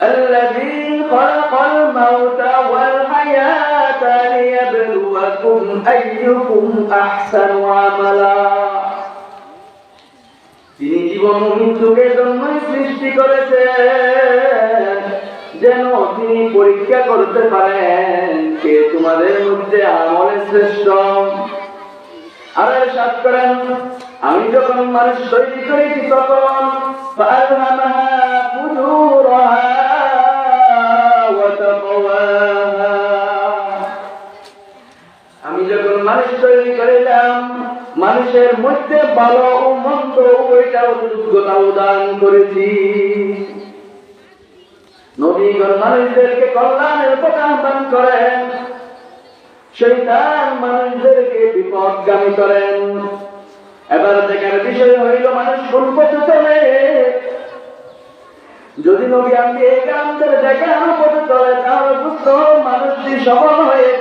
الذي خلق الموت والحياة ليبلوكم أيكم أحسن عملا তিনি জীবন ও মৃত্যুকে জন্যই সৃষ্টি করেছেন যেন তিনি পরীক্ষা করতে পারেন কে তোমাদের মধ্যে আমলে শ্রেষ্ঠ আর সাত করেন আমি যখন মানুষ তৈরি করেছি তখন আমি যখন মানুষ তৈরি করিলাম, মানুষের মধ্যে ভালো ও মন্দ উভয়টা যোগ্যতা দান করেছি। নবীগণ মানুষদেরকে কল্যাণের পথে আহ্বান করেন। শৈতান মানুষদেরকে বিপদগামী করেন। এবার দেখার বিষয় হইল মানুষ চলে যদি নবী আমি এই গ্রামদের দেখানো পথে চলে, তাহলে বুঝতে মানুষটি সফল হয়েছে।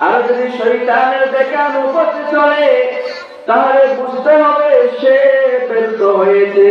আর যদি শৈতানের দেখানো পথে চলে তাহলে বুঝতে হবে সে ব্যর্থ হয়েছে।